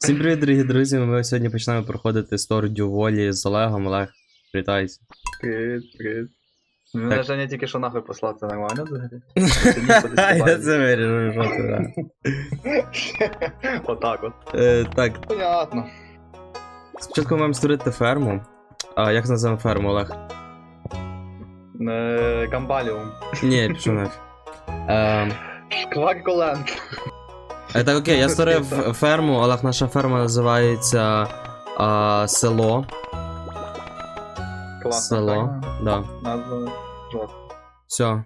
Всім привіт, дорогі друзі. Ми сьогодні почнемо проходити Стордю волі з Олегом. Олег, привітайся. Привіт, привіт. Так. Мене Женя тільки що нахуй послав, це нормально взагалі? Я це виріжу, що ти. да. Отак от. Е, Так, Понятно. спочатку маємо створити ферму. А як називаємо ферму, Олег? Е, Гамбаліум. Ні, пішов нафіг. Ем, Шкварколенд. Е, Так, окей, я створив ферму, Олег, наша ферма називається а, село. Класно. Село. так? Да. Назва жорстка. Все.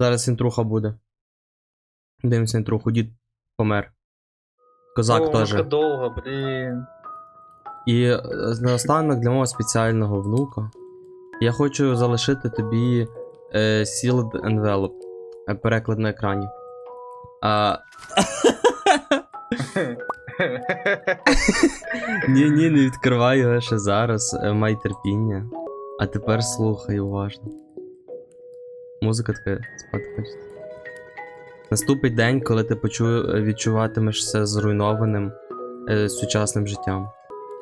Зараз інтруха буде. Дивимося інтруху, дід помер. Козак О, теж. вона довго, блін. І е, наостанок для мого спеціального внука. Я хочу залишити тобі е, Sealed Envelope. е, Переклад на екрані. А... Ні, ні, не відкривай його ще зараз. е, Май терпіння. А тепер слухай уважно. Музика така спати хочеться. Наступить день, коли ти почу... відчуватимешся зруйнованим е, сучасним життям.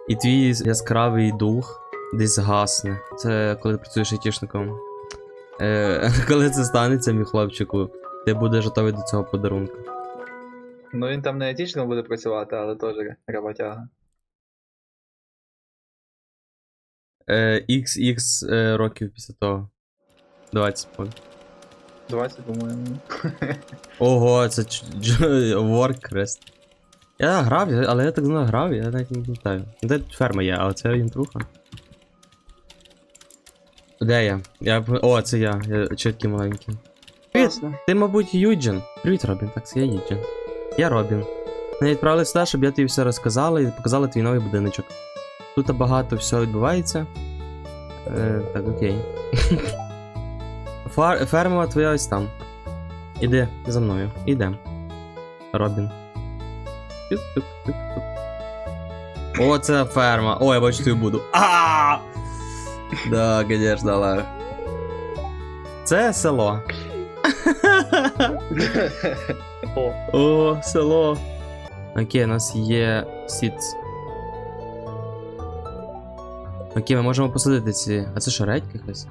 І твій яскравий дух десь гасне. Це коли ти працюєш айтішником. Е, коли це станеться, мій хлопчику, ти будеш готовий до цього подарунку. Ну він там не етично буде працювати, але теж роботяга. Е, XX е, років після того. 20 секунд. 20, по-моєму. Ого, це Warcrest. Я грав, але я так знаю грав, я навіть не пам'ятаю. Де ферма є, але це інтруха. Де я? я? О, це я, я чіткий маленький. Привіт, ти, мабуть, Юджин. Привіт, Робін. Так, це я Юджин. Я Робін. Ми відправили сюди, щоб я тобі все розказала і показала твій новий будиночок. Тут багато всього відбувається. Е, так, окей. Фар... Ферма твоя ось там. Іди за мною. Ідем. Робін. Тук-тук-тук-тук. О, це ферма. О, я бачу твою буду. А! Да, конечно, Олег. Це село. О, село. Окей, у нас є сіц. Окей, ми можемо посадити ці. А це що, редька якась?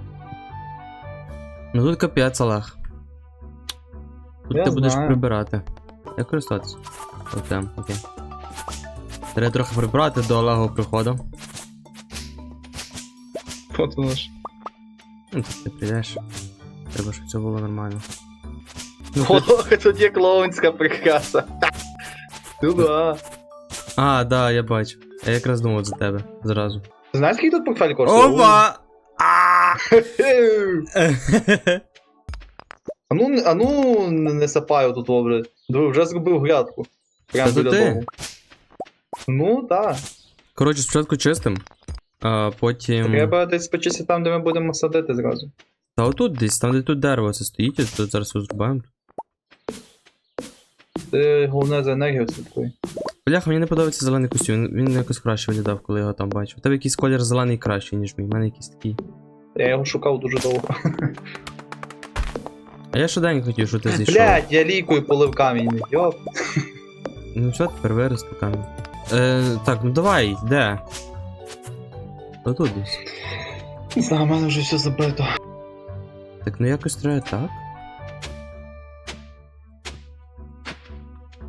Ну тут капець, Олег. Тут Я ти будеш знаю. прибирати. Як користуватися? Окей, окей. Треба трохи прибрати до Олегового приходу. от воно. Ну, тут ти прийдеш. Треба, щоб все було нормально. Ну, О, ти- тут є клоунська прикраса. Ну да. А, да, я бачу. Я якраз думав за тебе зразу. Знаєш, скільки тут портфель коштує? Опа! А! А ну, а ну не сапаю тут. Диви, вже зробив грядку. То біля дому. Ну, так. Коротше, спочатку чистим, а потім. Треба десь почистити там, де ми будемо садити зразу. Та отут десь, там де тут дерево це стоїть, і тут зараз його зрубаємо. Ти головне за енергію слідкуй. Бляха, мені не подобається зелений костюм, він, він якось краще виглядав, коли я його там бачив. У тебе якийсь колір зелений кращий, ніж мій. У мене якийсь такий. Я його шукав дуже довго. А я щодень хотів, що ти зійшов. Блядь, я лікою полив камінь. Йоп. Ну все, тепер виросту камінь. Е, так, ну давай, де? Отут десь. Не знаю, в мене вже все забито. Так, ну якось треба так.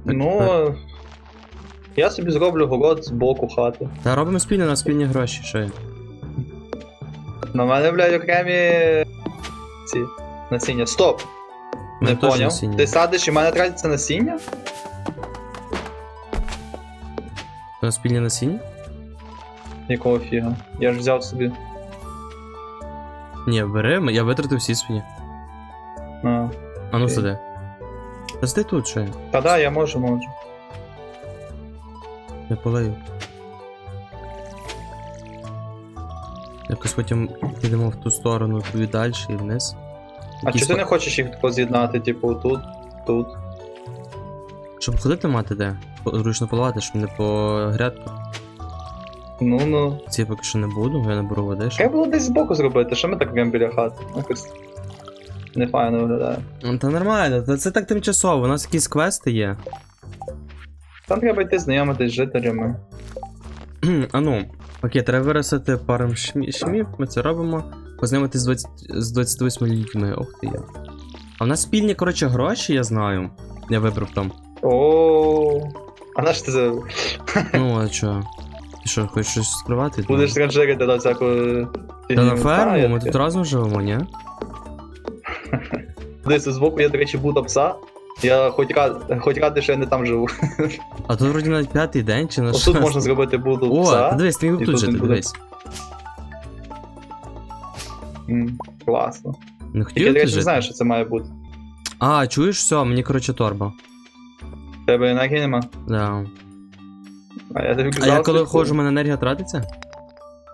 Так, Ну. Я собі зроблю город з боку хати. Та робимо спільно на спільні гроші, що є. На мене, блядь, окремі. Ці насіння. Стоп! Не поняв. насіння. Ти садиш і в мене тратиться насіння? На спільні насіння? Якого фіга? Я ж взяв собі. Ні, бери, я витратив всі свої. А. А ну Окей. сиди. Та сиди тут ще. Та да, я можу, можу. Я полею. Якось потім підемо в ту сторону, туди далі і вниз. А Якісь чи ти не хочеш їх поз'єднати, типу, тут, тут? Щоб ходити мати де? По- Зручно полувати, щоб не по грядку. Ну ну. Ці поки що не буду, я наберу води. ще. Треба було десь збоку зробити, що ми так прям біля хати? Якось. Не файно виглядає. Ну, Та нормально, та це так тимчасово, у нас якісь квести є. Там треба йти знайомитись з жителями. А ну, окей, треба виростити пару шмі- шмів, ми це робимо. Познайомитись з, 20, з 28 людьми. Ох ти я. А в нас спільні, коротше, гроші, я знаю. Я вибрав там. О, а на що ти за- Ну, а чо? Ти що, хочеш щось скривати? будеш транжирити до всякого. Та на ферму, ми тут разом живемо, ні? Дивись, збоку є, до речі, бута пса. Я хоч рад, хоч радий, що я не там живу. А тут вроді навіть п'ятий день чи на Ось тут можна зробити буду О, пса. та дивись, ти тут жити, дивись. Класно. Не хотів я, ти до речі, не знаю, що це має бути. А, чуєш, все, мені, коротше, торба. Тебе енергії нема. Да. А я тобі А казав, я коли що- ходжу, у мене енергія тратиться?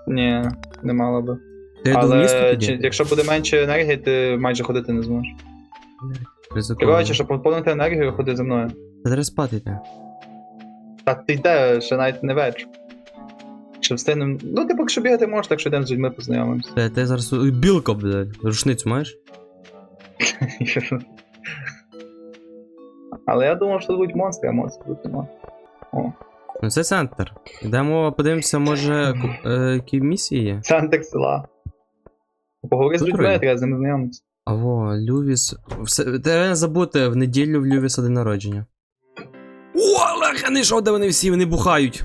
Ні, не мало би. Ти йду в місто Але тоді? чи, якщо буде менше енергії, ти майже ходити не зможеш. Ризиковано. Коротше, щоб поповнити енергію, ходи зі мною. Та треба спати йти. Та ти йде, ще навіть не вечір. Щоб встигнем. Ну, ти поки що бігати можеш, так що йдемо з людьми познайомимося. Та ти зараз. Ой, Білка, блядь. Рушницю маєш? Але я думав, що тут будуть монстри, а монстрів тут нема. Ну це центр. Йдемо, подивимося, може, е, які місії є. Центр села. Поговори з Тут людьми, треба з ними знайомитися. А во, Лювіс. Все, треба не забути, в неділю в Лювіса день народження. О, Олег, я не де вони всі, вони бухають.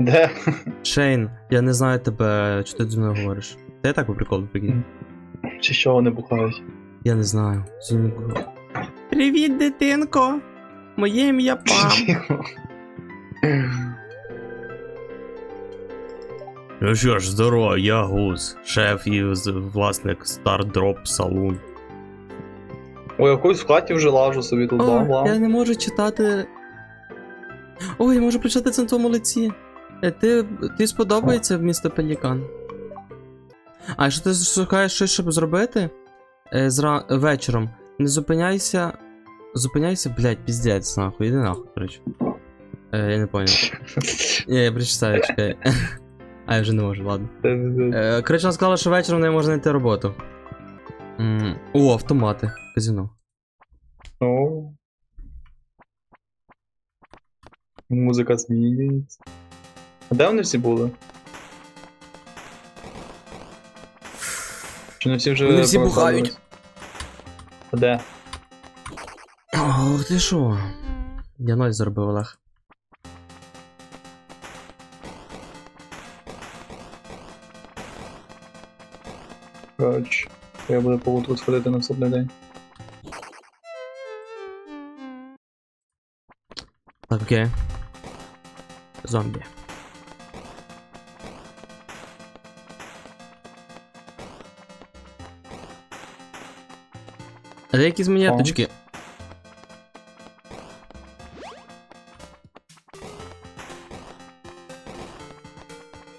Де? Шейн, я не знаю тебе, що ти зі мною говориш. Та я так по приколу прикинь. Чи що вони бухають? Я не знаю. Зінько. Привіт, дитинко! Моє ім'я Пам. Ну що ж, здорово, я Гуз, шеф і власник Stardrop Saloon. Ой, якусь в хаті вже лажу собі тут О, я не можу читати. Ой, я можу прочитати це на твоєму лиці. Е, Ти, ти сподобається місто Пелікан. А якщо ти шукаєш щось, щоб зробити е, зра... вечором, не зупиняйся. Зупиняйся, блядь, піздець, нахуй, іди нахуй, коротше. Е, я не понял. Ні, я прочитаю, чекай. А я вже не можу, ладно. Е, коротше, вона сказала, що вечором не можна знайти роботу. М, О, автомати, казино. О. Музика змінюється. А де вони всі були? Чи не всі вже. Вони всі бухають. А де? Ох ти що? Я ноль заробив Олег. Коротше, я буду по утру сходити на наступний день. Окей. Зомбі. А де якісь монеточки?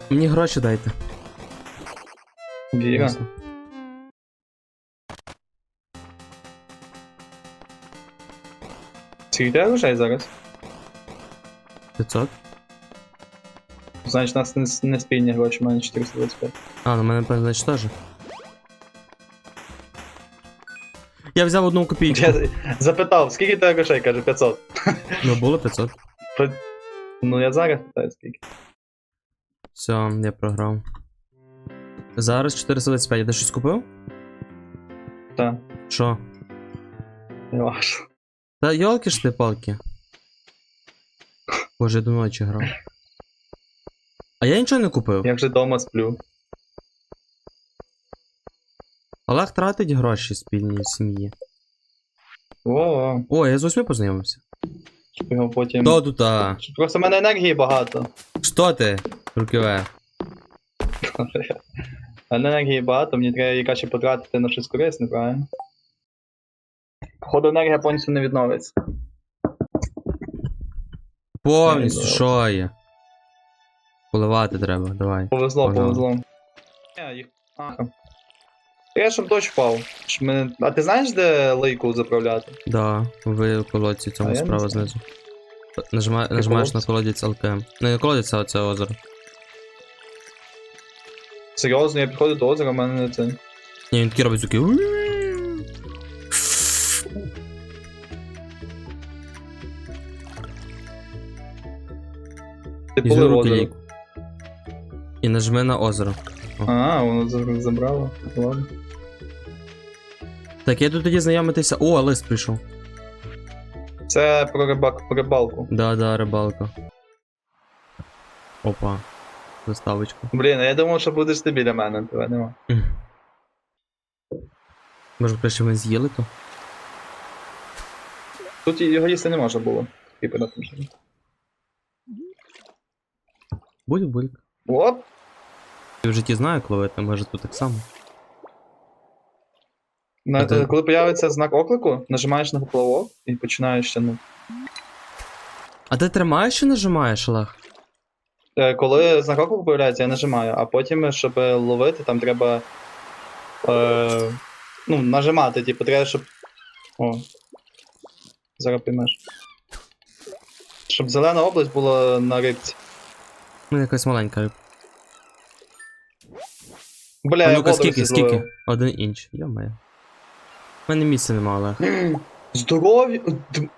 Мені гроші дайте. Ясно. Скільки грошей зараз? 500? Значить, нас не, не спільні гроші, у мене 425. А, на мене, певно, значить теж. Я взяв одну копійку. Я запитав, скільки тебе грошей? Каже 500. Ну, було 500. Ну я зараз питаю, скільки. Все, я програв. Зараз 425. Я ти щось купив? Так, Що? не важко. Та йолки ж ти палки. Боже, я до ночі грав. А я нічого не купив. Я вже вдома сплю. Олег тратить гроші спільні сім'ї. О, О, я з восьми познайомився. щоб його потім. Хто тут? а? Просто в мене енергії багато. Що ти? Руківе. Мене енергії багато, мені треба її краще потратити на щось корисне, правильно? Походу енергія повністю не відновиться. Повністю, що є? Поливати треба, давай. Повезло, повезло. Ні, їх. Я щоб дощ впав. Щоб ми... А ти знаєш, де лейку заправляти? Да, ви в колодці цьому А я не справа знаю. знизу. Нажимай, нажимаєш на колодець ЛКМ. Не на колодець, а це озеро. Серйозно, я підходжу до озера, в мене не це. Ні, він такий робить звуки. Коли озеро? І нажми на озеро. А, воно за- забрало. Ладно. Так, я тут тоді знайомитися. О, лист прийшов. Це про рибак, про рибалку. Да, да, рибалка. Опа. Доставочка. Блін, а я думав, що будеш ти біля мене, тебе нема. Може, краще ми з'їли то? Тут його їсти не можна було. Типу, на Будь, будь. Оп! Я в житті знаю, як ловити, може тут так само. На, А Коли появиться знак оклику, нажимаєш на поплавок і починаєш тягнути. А ти тримаєш чи нажимаєш, Олег? Е, Коли знак оклику появляється, я нажимаю, а потім, щоб ловити, там треба. Е, ну, нажимати, типу, треба, щоб. О. Зараз поймеш. Щоб зелена область була на рибці. Ну, якась маленька. Бля, я ну-ка, водорості скільки, зловив. скільки? Один інч. Йо-моє. У мене місця нема, Олег. Здоров'я. д-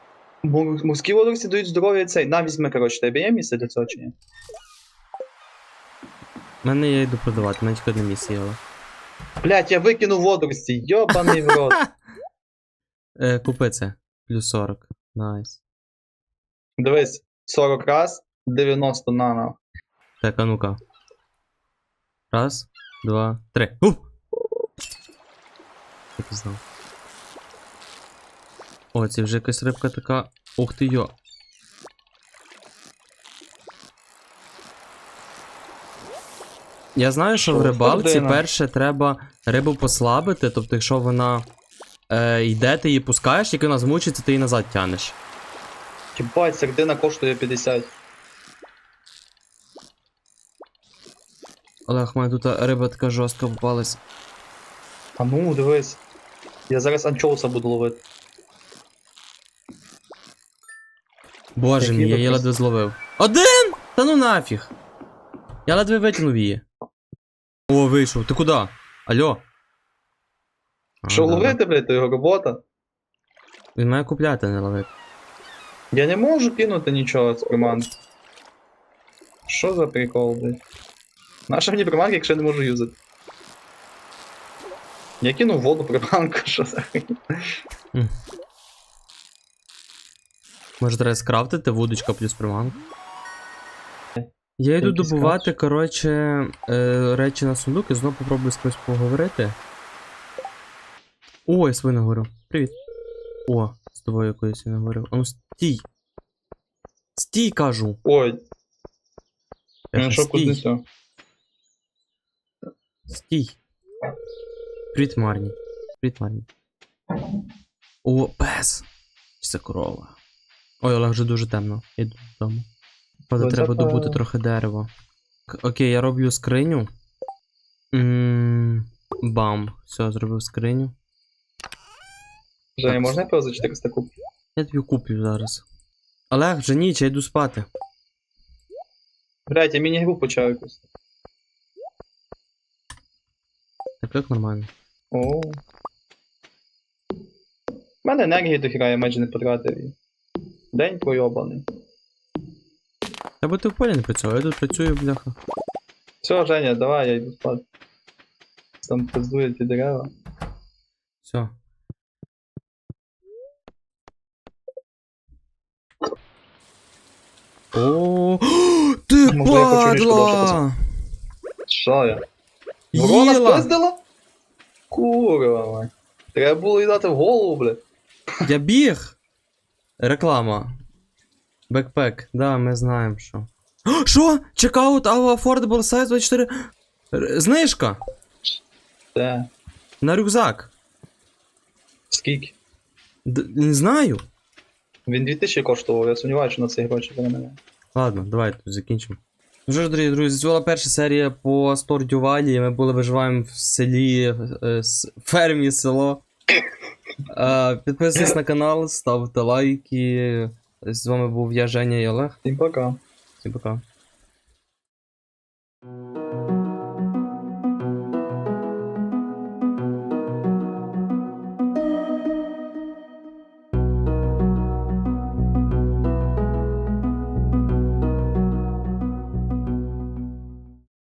мор- Морські водорості дають здоров'я цей. На, візьми, коротше, тебе є місце для цього чи ні? У мене я йду продавати, навіть одне місце є. Блять, я викинув водорості, йобаний в рот. Е, купи це. Плюс 40. Найс. Дивись, 40 раз, 90 нано. Так, а ну-ка. Раз, два, три. Ух! Так і знав. О, це вже якась рибка така. Ух ти йо. Я знаю, що в рибалці перше треба рибу послабити, тобто, якщо вона е, йде, ти її пускаєш, як вона змучиться, ти її назад тянеш. Єбать, середина коштує 50. Олег, мене тут риба така жорстка попалась. А ну, дивись. Я зараз анчоуса буду ловити. Боже мій, я її ледве зловив. Один! Та ну нафіг. Я ледве витягнув її. О, вийшов. Ти куди? Алло. Що да, ловити, блядь, то його робота. Він має купляти, не ловити. Я не можу кинути нічого з приманки. Що за прикол, блядь? Наша мені приманка, якщо я не можу юзати. Я кинув воду приманку, що за хуйня? Може треба скрафтити вудочка плюс приманка. Я йду добувати, коротше, е, речі на сундук і знову попробую з кимось поговорити. О, я не говорю. Привіт. О, з тобою якоюсь я не говорив. А ну стій. Стій, кажу. Ой, Я кажу, стій. кузнецю. Стій. Привіт, Марні. Привіт, Марні. О, пес. Це корова? Ой, Олег, вже дуже темно. Я Йду додому. Правда, треба це добути трохи дерева. Окей, я роблю скриню. м бам. Все, зробив скриню. Женя, можна я тебе за 400 куп? Я тобі куплю зараз. Олег, вже ніч, я йду спати. Блять, я міні-гру почав якусь. Так нормально. О. У мене енергії дохіра, я майже не потратив. День пройобаний. Та бо ти в полі не працював, я тут працюю, бляха. Все, Женя, давай, я йду спати. Там пиздують ті дерева. Все. О, ти я падла! Що я? Ворона Їла! впиздила? Курва, мать. Треба було їй дати в голову, блядь. Я біг! Реклама. Бекпек, да, ми знаємо, що. О, Що? Checkout our affordable size 24. Р- Знижка! Де? На рюкзак. Скільки? Д- не знаю. Він 2000 коштував, я сумніваюся, що на ці гроші вони мене. Ладно, давай тут закінчимо. Ну що ж, дорогі друзі, це була перша серія по Стордю Валі. Ми були виживаємо в селі, е, с- фермі село. Е, Підписуйтесь на канал, ставте лайки. З вами був я, Женя і Олег. Всім пока. Всім пока.